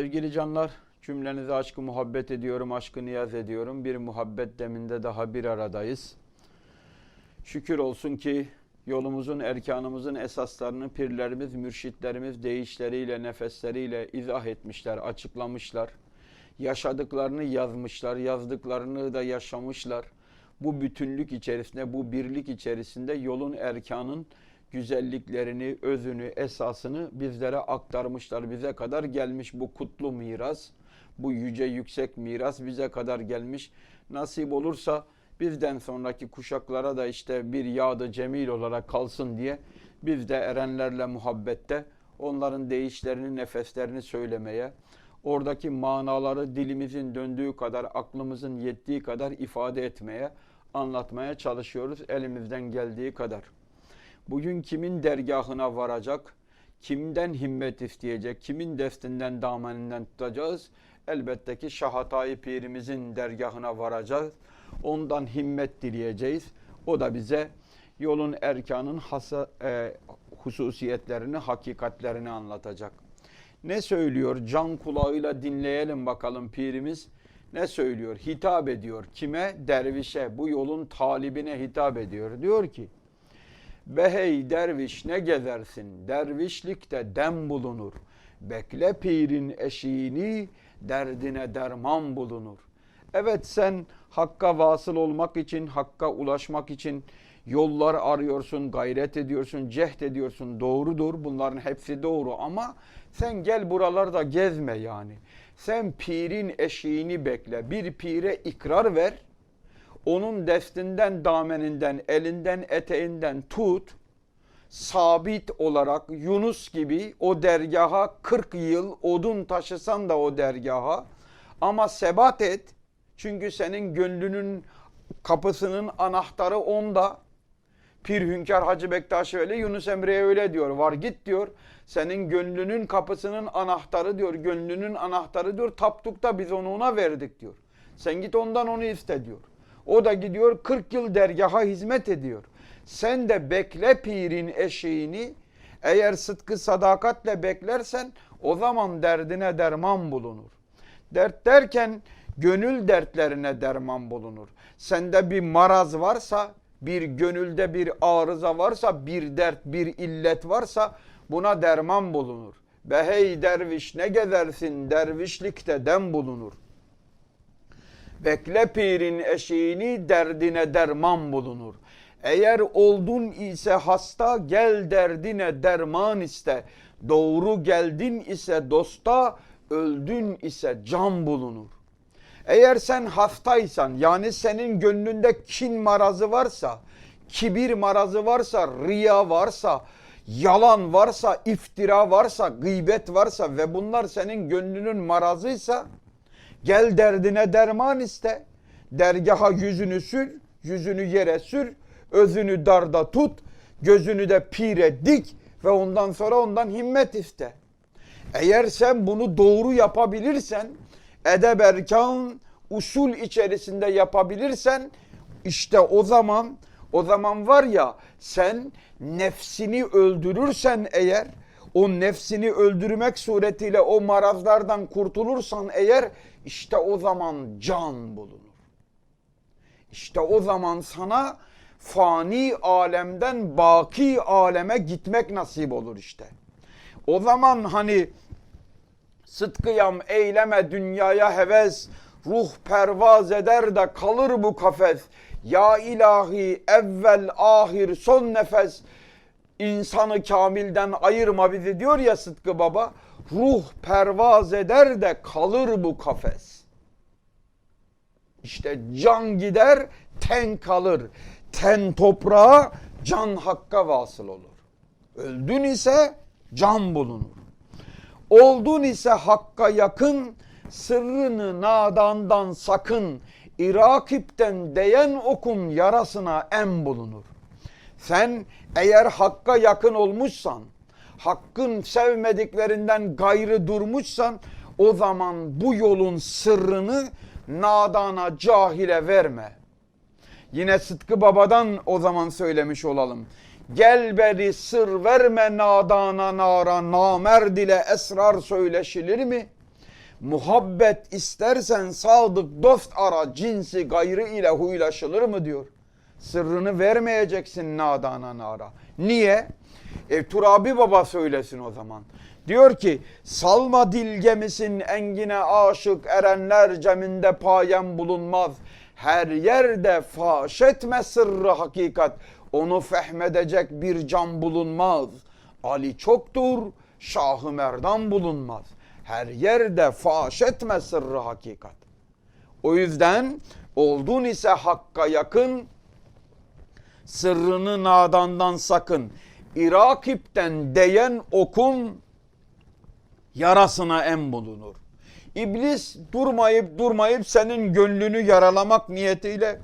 Sevgili canlar, cümlenize aşkı muhabbet ediyorum, aşkı niyaz ediyorum. Bir muhabbet deminde daha bir aradayız. Şükür olsun ki yolumuzun, erkanımızın esaslarını pirlerimiz, mürşitlerimiz deyişleriyle, nefesleriyle izah etmişler, açıklamışlar. Yaşadıklarını yazmışlar, yazdıklarını da yaşamışlar. Bu bütünlük içerisinde, bu birlik içerisinde yolun, erkanın güzelliklerini, özünü, esasını bizlere aktarmışlar. Bize kadar gelmiş bu kutlu miras, bu yüce yüksek miras bize kadar gelmiş. Nasip olursa bizden sonraki kuşaklara da işte bir yağdı cemil olarak kalsın diye biz de erenlerle muhabbette onların deyişlerini, nefeslerini söylemeye, oradaki manaları dilimizin döndüğü kadar, aklımızın yettiği kadar ifade etmeye, anlatmaya çalışıyoruz elimizden geldiği kadar. Bugün kimin dergahına varacak, kimden himmet isteyecek, kimin destinden dameninden tutacağız? Elbette ki Şahatay Pirimizin dergahına varacağız. Ondan himmet dileyeceğiz. O da bize yolun erkanın hasa, e, hususiyetlerini, hakikatlerini anlatacak. Ne söylüyor? Can kulağıyla dinleyelim bakalım pirimiz. Ne söylüyor? Hitap ediyor. Kime? Dervişe. Bu yolun talibine hitap ediyor. Diyor ki, Behey derviş ne gezersin? Dervişlikte dem bulunur. Bekle pirin eşiğini, derdine derman bulunur. Evet sen hakka vasıl olmak için, hakka ulaşmak için yollar arıyorsun, gayret ediyorsun, cehd ediyorsun. Doğrudur. Bunların hepsi doğru ama sen gel buralarda gezme yani. Sen pirin eşiğini bekle. Bir pire ikrar ver onun destinden, dameninden, elinden, eteğinden tut, sabit olarak Yunus gibi o dergaha 40 yıl odun taşısan da o dergaha ama sebat et. Çünkü senin gönlünün kapısının anahtarı onda. Pir Hünkar Hacı Bektaş Veli Yunus Emre'ye öyle diyor. Var git diyor. Senin gönlünün kapısının anahtarı diyor. Gönlünün anahtarı diyor. Taptukta biz onu ona verdik diyor. Sen git ondan onu iste diyor. O da gidiyor 40 yıl dergaha hizmet ediyor. Sen de bekle pirin eşiğini. Eğer sıdkı sadakatle beklersen o zaman derdine derman bulunur. Dert derken gönül dertlerine derman bulunur. Sende bir maraz varsa, bir gönülde bir arıza varsa, bir dert, bir illet varsa buna derman bulunur. Behey derviş ne gezersin dervişlikte dem bulunur. Bekle pirin eşiğini derdine derman bulunur. Eğer oldun ise hasta gel derdine derman iste. Doğru geldin ise dosta öldün ise can bulunur. Eğer sen hastaysan yani senin gönlünde kin marazı varsa, kibir marazı varsa, riya varsa, yalan varsa, iftira varsa, gıybet varsa ve bunlar senin gönlünün marazıysa Gel derdine derman iste. Dergaha yüzünü sür, yüzünü yere sür, özünü darda tut, gözünü de pire dik ve ondan sonra ondan himmet iste. Eğer sen bunu doğru yapabilirsen, edeb erkan, usul içerisinde yapabilirsen, işte o zaman, o zaman var ya sen nefsini öldürürsen eğer, o nefsini öldürmek suretiyle o marazlardan kurtulursan eğer işte o zaman can bulunur. İşte o zaman sana fani alemden baki aleme gitmek nasip olur işte. O zaman hani sıtkıyam eyleme dünyaya heves, ruh pervaz eder de kalır bu kafes. Ya ilahi evvel ahir son nefes insanı kamilden ayırma bizi diyor ya Sıtkı Baba. Ruh pervaz eder de kalır bu kafes. İşte can gider, ten kalır. Ten toprağa, can hakka vasıl olur. Öldün ise can bulunur. Oldun ise hakka yakın, sırrını nadandan sakın. İrakipten değen okun yarasına em bulunur. Sen eğer hakka yakın olmuşsan, hakkın sevmediklerinden gayrı durmuşsan o zaman bu yolun sırrını nadana cahile verme. Yine Sıtkı Baba'dan o zaman söylemiş olalım. Gel beri sır verme nadana nara namerd ile esrar söyleşilir mi? Muhabbet istersen sadık dost ara cinsi gayrı ile huylaşılır mı diyor. Sırrını vermeyeceksin nadana nara. Niye? E, Turabi Baba söylesin o zaman. Diyor ki salma dil gemisin engine aşık erenler ceminde payem bulunmaz. Her yerde faş etme sırrı hakikat. Onu fehmedecek bir can bulunmaz. Ali çoktur, Şahı Merdan bulunmaz. Her yerde faş etme sırrı hakikat. O yüzden oldun ise hakka yakın, sırrını nadandan sakın. İrakipten değen okun yarasına en bulunur. İblis durmayıp durmayıp senin gönlünü yaralamak niyetiyle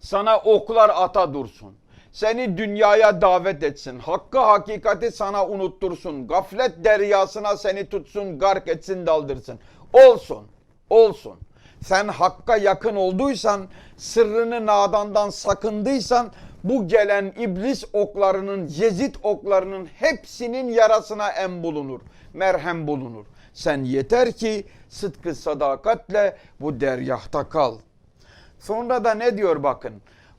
sana oklar ata dursun. Seni dünyaya davet etsin. Hakkı hakikati sana unuttursun. Gaflet deryasına seni tutsun, gark etsin, daldırsın. Olsun, olsun. Sen hakka yakın olduysan, sırrını nadandan sakındıysan, bu gelen iblis oklarının, Yezid oklarının hepsinin yarasına em bulunur, merhem bulunur. Sen yeter ki sıdkı sadakatle bu deryahta kal. Sonra da ne diyor bakın.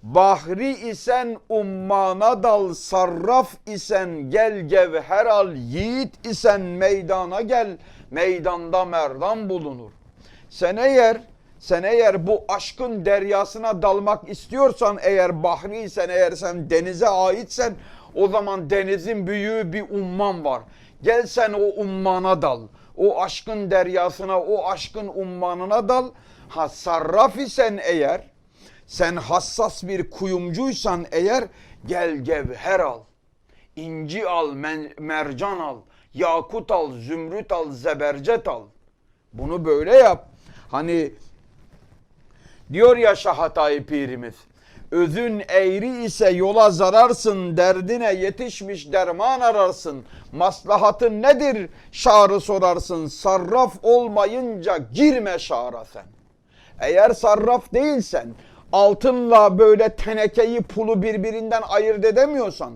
Bahri isen ummana dal, sarraf isen gel gevher al, yiğit isen meydana gel, meydanda merdan bulunur. Sen eğer sen eğer bu aşkın deryasına dalmak istiyorsan eğer bahri isen eğer sen denize aitsen o zaman denizin büyüğü bir umman var. Gel sen o ummana dal. O aşkın deryasına, o aşkın ummanına dal. Ha sarraf isen eğer sen hassas bir kuyumcuysan eğer gel gevher al. inci al, mercan al, yakut al, zümrüt al, zebercet al. Bunu böyle yap. Hani diyor ya Şahatay Pirimiz. Özün eğri ise yola zararsın, derdine yetişmiş derman ararsın. Maslahatın nedir şarı sorarsın, sarraf olmayınca girme şara sen. Eğer sarraf değilsen, altınla böyle tenekeyi pulu birbirinden ayırt edemiyorsan,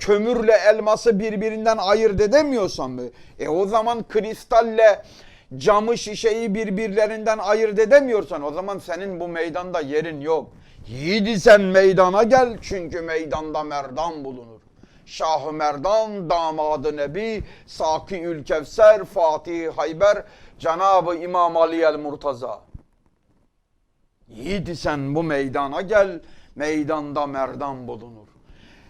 kömürle elması birbirinden ayırt edemiyorsan, e o zaman kristalle camı şişeyi birbirlerinden ayırt edemiyorsan o zaman senin bu meydanda yerin yok. Yiğidi sen meydana gel çünkü meydanda merdan bulunur. Şah-ı Merdan, damadı Nebi, Saki Ülkevser, Fatih Hayber, Cenab-ı İmam Ali el Murtaza. Yiğidi sen bu meydana gel, meydanda merdan bulunur.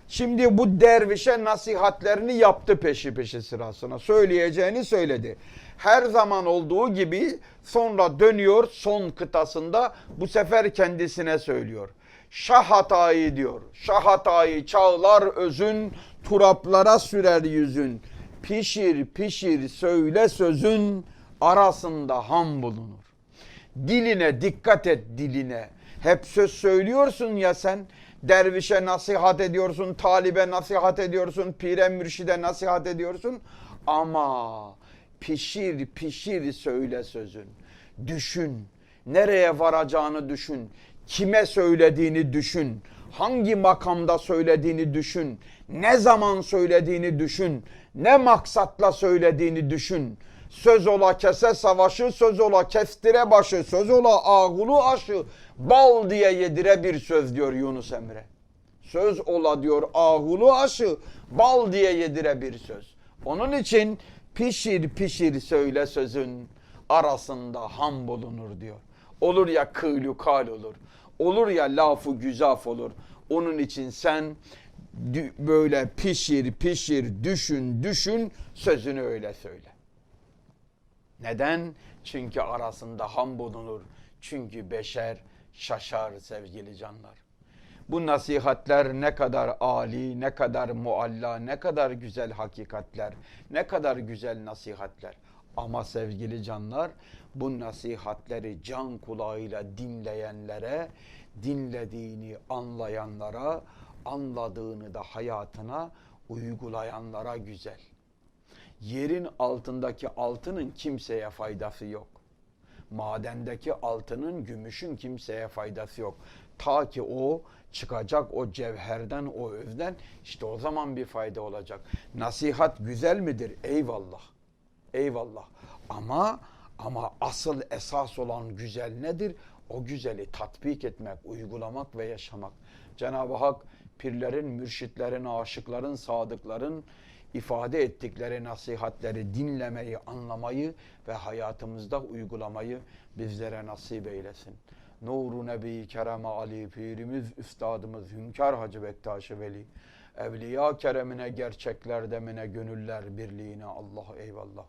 Şimdi bu dervişe nasihatlerini yaptı peşi peşi sırasına. Söyleyeceğini söyledi. Her zaman olduğu gibi sonra dönüyor son kıtasında bu sefer kendisine söylüyor. Şah hatayı diyor. Şah hatayı çağlar özün, turaplara sürer yüzün. Pişir pişir söyle sözün, arasında ham bulunur. Diline dikkat et diline. Hep söz söylüyorsun ya sen. Dervişe nasihat ediyorsun, talibe nasihat ediyorsun, pire mürşide nasihat ediyorsun. Ama pişir pişir söyle sözün. Düşün. Nereye varacağını düşün. Kime söylediğini düşün. Hangi makamda söylediğini düşün. Ne zaman söylediğini düşün. Ne maksatla söylediğini düşün. Söz ola kese savaşı, söz ola kestire başı, söz ola ağulu aşı, bal diye yedire bir söz diyor Yunus Emre. Söz ola diyor ağulu aşı, bal diye yedire bir söz. Onun için pişir pişir söyle sözün arasında ham bulunur diyor. Olur ya kıylü kal olur. Olur ya lafı güzaf olur. Onun için sen böyle pişir pişir düşün düşün sözünü öyle söyle. Neden? Çünkü arasında ham bulunur. Çünkü beşer şaşar sevgili canlar. Bu nasihatler ne kadar ali, ne kadar mualla, ne kadar güzel hakikatler, ne kadar güzel nasihatler. Ama sevgili canlar bu nasihatleri can kulağıyla dinleyenlere, dinlediğini anlayanlara, anladığını da hayatına uygulayanlara güzel. Yerin altındaki altının kimseye faydası yok. Madendeki altının, gümüşün kimseye faydası yok. Ta ki o çıkacak o cevherden, o özden işte o zaman bir fayda olacak. Nasihat güzel midir? Eyvallah. Eyvallah. Ama Ama asıl esas olan güzel nedir? O güzeli tatbik etmek, uygulamak ve yaşamak. Cenab-ı Hak pirlerin, mürşitlerin, aşıkların, sadıkların ifade ettikleri nasihatleri dinlemeyi, anlamayı ve hayatımızda uygulamayı bizlere nasip eylesin. Nuru Nebi Kerem Ali Pirimiz, Üstadımız Hünkar Hacı Bektaş-ı Veli, Evliya keremine, gerçekler demine, gönüller birliğine Allah eyvallah.